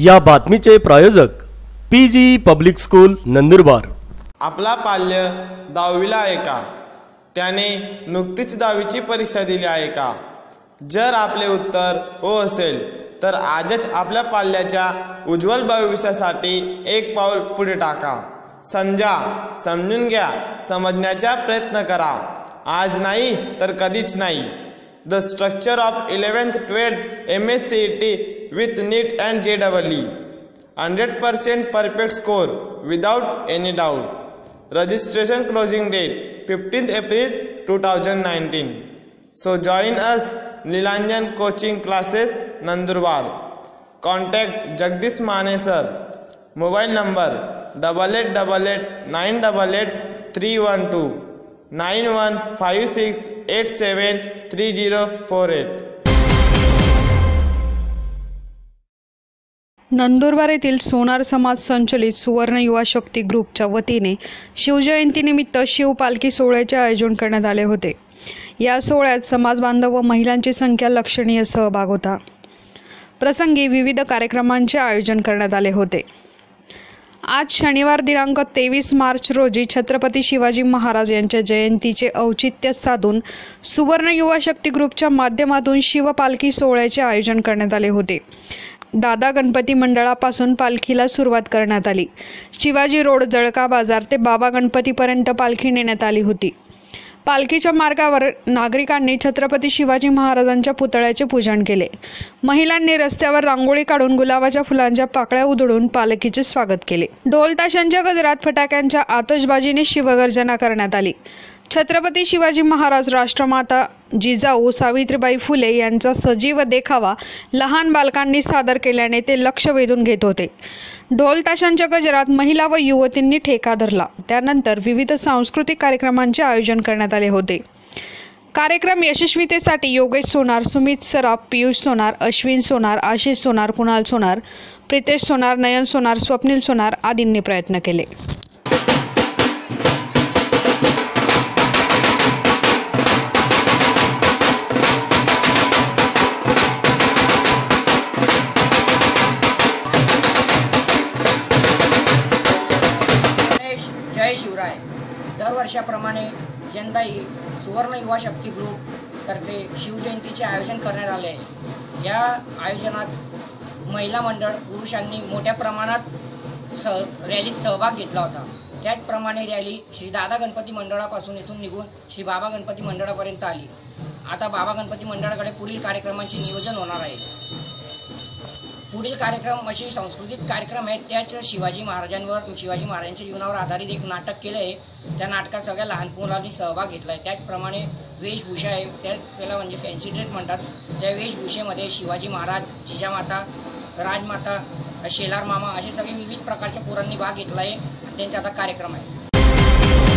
या बातमीचे प्रायोजक P G public school Nandurbar. आपला पाल्य दहावीला आहे का? त्याने नुकतीच दहावीची परीक्षा दिली आहे का? जर आपले उत्तर हो असेल तर आजच आपल्या पाल्याच्या उज्ज्वल भविष्यासाठी एक पाऊल पुढे टाका. समजा समजून घ्या समजण्याचा प्रयत्न करा. आज नाही तर कधीच नाही. The structure of eleventh twelfth M S C E T J double E hundred percent perfect score without any doubt registration closing date 15th april 2019 so join us nilanjan coaching classes nandurbar contact jagdish mane sir mobile number double eight double eight nine double eight three one two nine one five six eight seven three zero four eight Nandurbar येथील सोनार समाज संचलित सुवर्ण युवा शक्ती ग्रुपच्या वतीने शिवजयंतीनिमित्त शिवपालखी सोहळ्याचे आयोजन करण्यात आले होते. या सोहळ्यात समाज बांधव व महिलांची संख्या लक्षणीय सहभाग होता. प्रसंगी विविध कार्यक्रमांचे आयोजन करण्यात आले होते. आज शनिवार दिनांक तेवीस मार्च रोजी छत्रपती शिवाजी महाराज यांच्या जयंतीचे औचित्य साधून सुवर्ण युवा शक्ती ग्रुपच्या माध्यमातून शिवपालखी सोहळ्याचे आयोजन करण्यात आले होते. दादा गणपती मंडळापासून पालखीला सुरुवात करण्यात आली. शिवाजी रोड जळका बाजार ते बाबा गणपतीपर्यंत पालखी नेण्यात आली होती. पालखीच्या मार्गावर नागरिकांनी छत्रपती शिवाजी महाराजांच्या पुतळ्याचे पूजन केले. महिलांनी रस्त्यावर रांगोळी काढून गुलाबाच्या फुलांच्या पाकळ्या उधळून पालखीचे स्वागत केले. ढोल ताशांच्या गजरात फटाक्यांच्या आतषबाजीने शिवगर्जना करण्यात आली. छत्रपती शिवाजी महाराज राष्ट्रमाता जिजाऊ सावित्रीबाई फुले यांचा सजीव देखावा लहान बालकांनी सादर केल्याने ते लक्ष वेधून घेत होते. ढोल ताशांच्या गजरात महिला व युवतींनी ठेका धरला. त्यानंतर विविध सांस्कृतिक कार्यक्रमांचे आयोजन करण्यात आले होते. कार्यक्रम यशस्वीतेसाठी योगेश सोनार सुमित सराफ पियुष सोनार अश्विन सोनार आशिष सोनार कुणाल सोनार प्रितेश सोनार नयन सोनार स्वप्नील सोनार आदींनी प्रयत्न केले. दरवर्षाप्रमाणे यंदाही सुवर्ण युवा शक्ती ग्रुपतर्फे शिवजयंतीचे आयोजन करण्यात आले आहे. या आयोजनात महिला मंडळ पुरुषांनी मोठ्या प्रमाणात सह रॅलीत सहभाग घेतला होता. त्याचप्रमाणे रॅली श्री दादा गणपती मंडळापासून इथून निघून श्री बाबा गणपती मंडळापर्यंत आली. आता बाबा गणपती मंडळाकडे पुढील कार्यक्रमांचे नियोजन होणार आहे. पुढील कार्यक्रम असे सांस्कृतिक कार्यक्रम आहेत त्याच शिवाजी महाराजांवर शिवाजी महाराजांच्या जीवनावर आधारित एक नाटक केलं आहे त्या नाटकात सगळ्या लहान मुलांनी सहभाग घेतला आहे त्याचप्रमाणे वेशभूषा आहे. त्याच त्याला म्हणजे फॅन्सी ड्रेस म्हणतात. त्या वेशभूषेमध्ये शिवाजी महाराज जिजामाता राजमाता शेलार मामा असे सगळे विविध प्रकारच्या पोरांनी भाग घेतला आहे त्यांचा आता कार्यक्रम आहे.